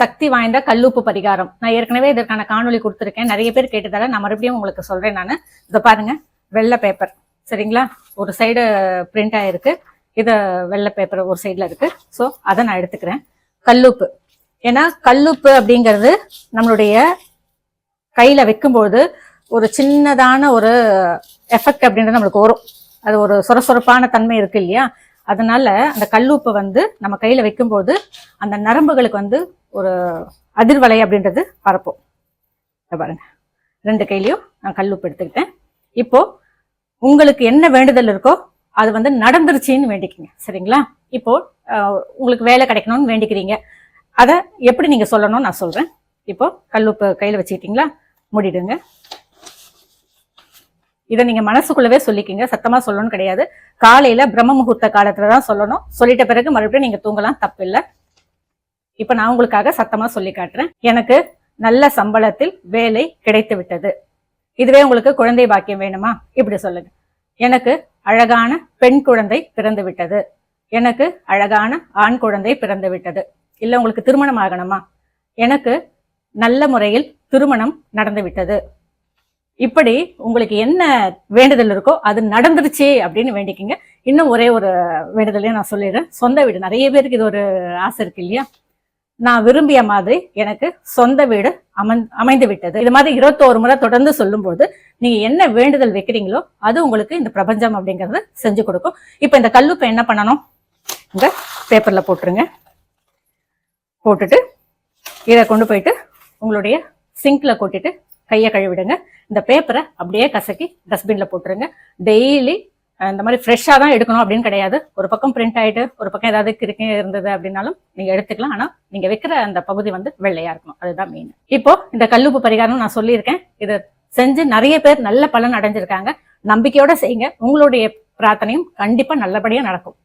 சக்தி வாய்ந்த கல்லுப்பு பரிகாரம். நான் ஏற்கனவே இதற்கான காணொலி கொடுத்துருக்கேன். நிறைய பேர் கேட்டதால நான் மறுபடியும் உங்களுக்கு சொல்றேன் நான். இதை பாருங்க. வெள்ளை பேப்பர் சரிங்களா? ஒரு சைடு பிரிண்ட் ஆயிருக்கு. இது வெள்ளை பேப்பர் ஒரு சைடில் இருக்கு. ஸோ அதை நான் எடுத்துக்கிறேன். கல்லுப்பு. ஏன்னா கல்லுப்பு அப்படிங்கிறது நம்மளுடைய கையில் வைக்கும்போது ஒரு சின்னதான ஒரு எஃபெக்ட் அப்படின்றது நம்மளுக்கு வரும். அது ஒரு சொரசொரப்பான தன்மை இருக்கு இல்லையா? அதனால அந்த கல்லூப்பை வந்து நம்ம கையில வைக்கும்போது அந்த நரம்புகளுக்கு வந்து ஒரு அதிர்வலை அப்படின்றது பரப்போம். பாருங்க. ரெண்டு கையிலையும் நான் கல்லுப்பு எடுத்துக்கிட்டேன். இப்போ உங்களுக்கு என்ன வேண்டுதல் இருக்கோ அது வந்து நடந்துருச்சுன்னு வேண்டிக்கிங்க. சரிங்களா? இப்போ உங்களுக்கு வேலை கிடைக்கணும்னு வேண்டிக்கிறீங்க. அதை எப்படி நீங்க சொல்லணும்னு நான் சொல்றேன். இப்போ கல்லுப்பு கையில வச்சுக்கிட்டீங்களா? முடிடுங்க. இதை நீங்க மனசுக்குள்ளவே சொல்லிக்கிங்க. சத்தமா சொல்லணும் கிடையாது. காலையில பிரம்ம முகூர்த்த காலத்துல தான் சொல்லணும். சொல்லிட்ட பிறகு மறுபடியும் நீங்க தூங்கலாம். தப்பில்லை. இப்ப நான் உங்களுக்காக சத்தமா சொல்லி காட்டுறேன். எனக்கு நல்ல சம்பளத்தில் வேலை கிடைத்து விட்டது இதுவே உங்களுக்கு குழந்தை பாக்கியம் வேணுமா? இப்படி சொல்லுங்க. எனக்கு அழகான பெண் குழந்தை பிறந்து விட்டது எனக்கு அழகான ஆண் குழந்தை பிறந்து விட்டது இல்ல உங்களுக்கு திருமணம் ஆகணுமா? எனக்கு நல்ல முறையில் திருமணம் நடந்து விட்டது இப்படி உங்களுக்கு என்ன வேண்டுதல் இருக்கோ அது நடந்துருச்சு அப்படின்னு வேண்டிக்கிங்க. இன்னும் ஒரே ஒரு வேண்டுதலையும் நான் சொல்லிடுறேன். சொந்த வீடு. நிறைய பேருக்கு இது ஒரு ஆசை இருக்கு இல்லையா? நான் விரும்பிய மாதிரி எனக்கு சொந்த வீடு அமன் அமைந்து விட்டது. இது மாதிரி இருபத்தோரு முறை தொடர்ந்து சொல்லும்போது நீங்க என்ன வேண்டுதல் வைக்கிறீங்களோ அது உங்களுக்கு இந்த பிரபஞ்சம் அப்படிங்கறது செஞ்சு கொடுக்கும். இப்போ இந்த கல்லுப்பை என்ன பண்ணணும்? இந்த பேப்பர்ல போட்டுருங்க. போட்டுட்டு இதை கொண்டு போயிட்டு உங்களுடைய சிங்க்ல கொட்டிட்டு கையை கழுவிடுங்க. இந்த பேப்பரை அப்படியே கசக்கி டஸ்ட்பின்ல போட்டுருங்க. டெய்லி இந்த மாதிரி ஃப்ரெஷ்ஷாக தான் எடுக்கணும் அப்படின்னு கிடையாது. ஒரு பக்கம் பிரிண்ட் ஆகிட்டு ஒரு பக்கம் ஏதாவது கிறுக்கி இருந்தது அப்படின்னாலும் நீங்கள் எடுத்துக்கலாம். ஆனால் நீங்கள் வைக்கிற அந்த பகுதி வந்து வெள்ளையாக இருக்கணும். அதுதான் மெயின் இப்போ இந்த கல்லுப்பு பரிகாரம் நான் சொல்லியிருக்கேன். இதை செஞ்சு நிறைய பேர் நல்ல பலன் அடைஞ்சிருக்காங்க. நம்பிக்கையோட செய்யுங்க. உங்களுடைய பிரார்த்தனையும் கண்டிப்பாக நல்லபடியாக நடக்கும்.